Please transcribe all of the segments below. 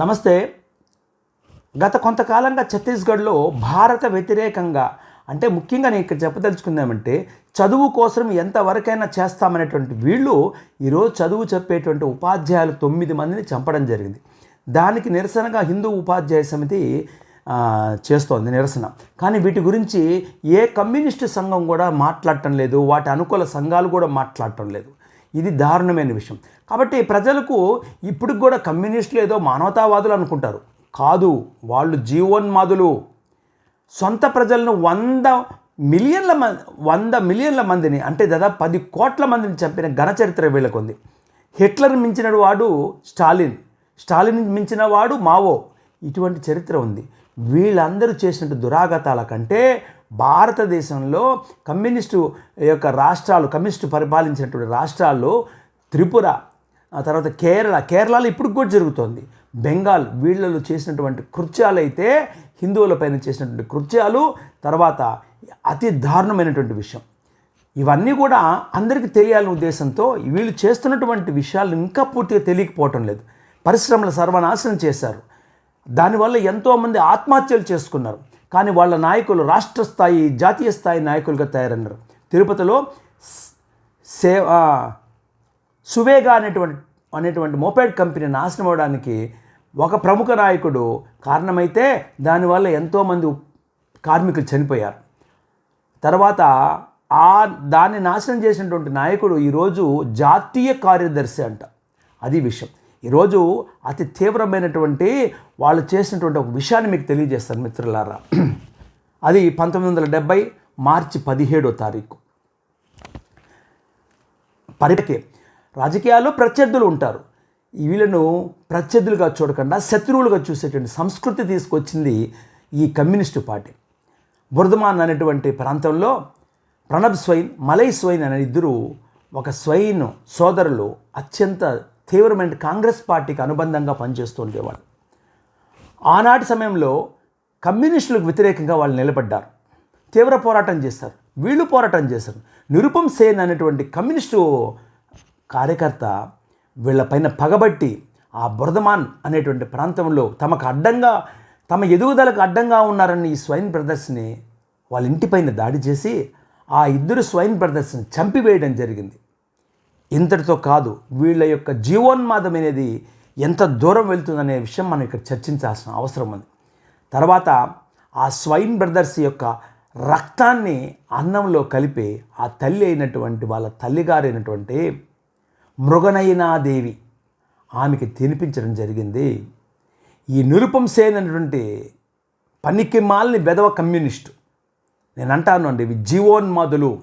నమస్తే. గత కొంతకాలంగా ఛత్తీస్గఢ్లో భారత వ్యతిరేకంగా అంటే ముఖ్యంగా నేను ఇక్కడ చెప్పదలుచుకుందామంటే చదువు కోసం ఎంతవరకైనా చేస్తామనేటువంటి వీళ్ళు ఈరోజు చదువు చెప్పేటువంటి ఉపాధ్యాయులు తొమ్మిది మందిని చంపడం జరిగింది. దానికి నిరసనగా హిందూ ఉపాధ్యాయ సమితి చేస్తోంది నిరసన. కానీ వీటి గురించి ఏ కమ్యూనిస్టు సంఘం కూడా మాట్లాడటం లేదు వాటి అనుకూల సంఘాలు కూడా మాట్లాడటం లేదు. ఇది దారుణమైన విషయం. కాబట్టి ప్రజలకు ఇప్పుడు కూడా కమ్యూనిస్టులు ఏదో మానవతావాదులు అనుకుంటారు. కాదు వాళ్ళు జీవోన్మాదులు. సొంత ప్రజలను వంద మిలియన్ల మంది వంద మిలియన్ల మందిని అంటే దాదాపు పది కోట్ల మందిని చంపిన ఘనచరిత్ర వీళ్ళకుంది. వీళ్ళకు ఉంది హిట్లర్ మించిన వాడు స్టాలిన్. స్టాలిన్ మించిన వాడు మావో. ఇటువంటి చరిత్ర ఉంది. వీళ్ళందరూ చేసిన దురాగతాల కంటే భారతదేశంలో కమ్యూనిస్టు యొక్క రాష్ట్రాలు కమ్యూనిస్టు పరిపాలించినటువంటి రాష్ట్రాల్లో త్రిపుర ఆ తర్వాత కేరళ కేరళలో ఇప్పుడు కూడా జరుగుతోంది. బెంగాల్ వీళ్ళలో చేసినటువంటి కృత్యాలు అయితే హిందువుల పైన చేసినటువంటి కృత్యాలు తర్వాత అతి దారుణమైనటువంటి విషయం. ఇవన్నీ కూడా అందరికీ తెలియాలనే ఉద్దేశంతో వీళ్ళు చేస్తున్నటువంటి విషయాలు ఇంకా పూర్తిగా తెలియకపోవటం లేదు. పరిశ్రమల సర్వనాశనం చేశారు. దానివల్ల ఎంతోమంది ఆత్మహత్యలు చేసుకున్నారు. కానీ వాళ్ళ నాయకులు రాష్ట్ర స్థాయి జాతీయ స్థాయి నాయకులుగా తయారన్నారు తిరుపతిలో సే సువేగా అనేటువంటి అనేటువంటి మోపేడ్ కంపెనీ నాశనం అవడానికి ఒక ప్రముఖ నాయకుడు కారణమైతే దానివల్ల ఎంతోమంది కార్మికులు చనిపోయారు. తర్వాత ఆ దాన్ని నాశనం చేసినటువంటి నాయకుడు ఈరోజు జాతీయ కార్యదర్శి అంట. అది విషయం. ఈరోజు అతి తీవ్రమైనటువంటి వాళ్ళు చేసినటువంటి ఒక విషయాన్ని మీకు తెలియజేస్తాను మిత్రులారా. అది పంతొమ్మిది వందల డెబ్బై మార్చి పదిహేడో తారీఖు. పరిపకే రాజకీయాల్లో ప్రత్యర్థులు ఉంటారు. వీళ్ళను ప్రత్యర్థులుగా చూడకుండా శత్రువులుగా చూసేటువంటి సంస్కృతి తీసుకొచ్చింది ఈ కమ్యూనిస్టు పార్టీ. బుర్దమాన్ అనేటువంటి ప్రాంతంలో ప్రణబ్ స్వైన్ మలై స్వైన్ అనే ఇద్దరు ఒక స్వైన్ సోదరులు అత్యంత తీవ్రమైన కాంగ్రెస్ పార్టీకి అనుబంధంగా పనిచేస్తూ ఉండేవాళ్ళు ఆనాటి సమయంలో కమ్యూనిస్టులకు వ్యతిరేకంగా వాళ్ళు నిలబడ్డారు. తీవ్ర పోరాటం చేస్తారు వీళ్ళు పోరాటం చేశారు. నిరుపం సేన్ అనేటువంటి కమ్యూనిస్టు కార్యకర్త వీళ్ళపైన పగబట్టి ఆ బురదమాన్ అనేటువంటి ప్రాంతంలో తమకు అడ్డంగా తమ ఎదుగుదలకు అడ్డంగా ఉన్నారని ఈ స్వైన్ బ్రదర్స్ని వాళ్ళ ఇంటిపైన దాడి చేసి ఆ ఇద్దరు స్వైన్ బ్రదర్స్ని చంపివేయడం జరిగింది. ఇంతటితో కాదు వీళ్ళ యొక్క జీవోన్మాదం అనేది ఎంత దూరం వెళ్తుందనే విషయం మనం ఇక్కడ చర్చించాల్సిన అవసరం ఉంది. తర్వాత ఆ స్వైన్ బ్రదర్స్ యొక్క రక్తాన్ని అన్నంలో కలిపి ఆ తల్లి అయినటువంటి వాళ్ళ తల్లిగారైనటువంటి మృగనయనాదేవి ఆమెకి తినిపించడం జరిగింది. ఈ నిరుపం సేన్ అనేటువంటి పనికి మాలని బెదవ కమ్యూనిస్టు. నేను అంటాను అండి ఇవి జీవోన్మాదులు.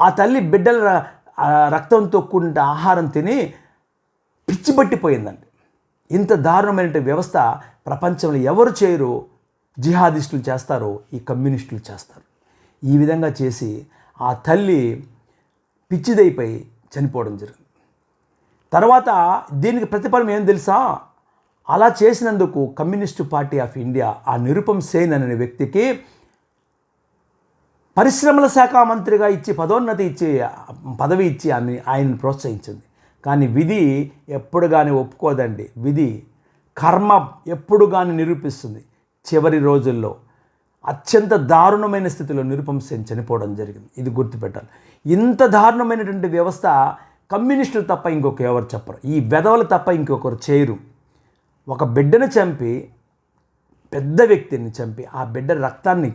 ఆ తల్లి బిడ్డల రక్తంతో కూడిన ఆహారం తిని పిచ్చిపట్టిపోయిందండి ఇంత దారుణమైన వ్యవస్థ ప్రపంచంలో ఎవరు చేయరు? జిహాదిస్టులు చేస్తారో ఈ కమ్యూనిస్టులు చేస్తారు. ఈ విధంగా చేసి ఆ తల్లి పిచ్చిదైపోయి చనిపోవడం జరిగింది. తర్వాత దీనికి ప్రతిఫలం ఏం తెలుసా? అలా చేసినందుకు కమ్యూనిస్టు పార్టీ ఆఫ్ ఇండియా ఆ నిరుపం సేన్ అనే వ్యక్తికి పరిశ్రమల శాఖ మంత్రిగా ఇచ్చి పదోన్నతి ఇచ్చి పదవి ఇచ్చి ఆమె ఆయన్ని ప్రోత్సహించింది. కానీ విధి ఎప్పుడు కానీ ఒప్పుకోదండి. విధి కర్మ ఎప్పుడు కానీ నిరూపిస్తుంది. చివరి రోజుల్లో అత్యంత దారుణమైన స్థితిలో నిరుపం చనిపోవడం జరిగింది. ఇది గుర్తుపెట్టాలి. ఇంత దారుణమైనటువంటి వ్యవస్థ కమ్యూనిస్టులు తప్ప ఇంకొక ఎవరు చెప్పరు. ఈ వెధవలు తప్ప ఇంకొకరు చేయరు. ఒక బిడ్డను చంపి పెద్ద వ్యక్తిని చంపి ఆ బిడ్డ రక్తాన్ని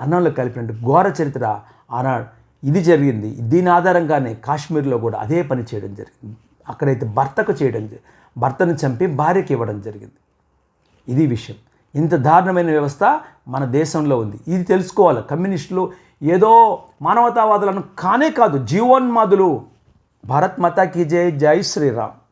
అన్నంలో కలిపినట్టు ఘోర చరిత్ర ఆనాడు ఇది జరిగింది. దీని ఆధారంగానే కాశ్మీర్లో కూడా అదే పని చేయడం జరిగింది. అక్కడైతే భర్తకు చేయడం భర్తను చంపి భార్యకి ఇవ్వడం జరిగింది. ఇది విషయం. ఇంత దారుణమైన వ్యవస్థ మన దేశంలో ఉంది. ఇది తెలుసుకోవాలి. కమ్యూనిస్టులు ఏదో మానవతావాదులను కానే కాదు జీవోన్మాదులు. భారత్ మాతాకి జై జై శ్రీరామ్.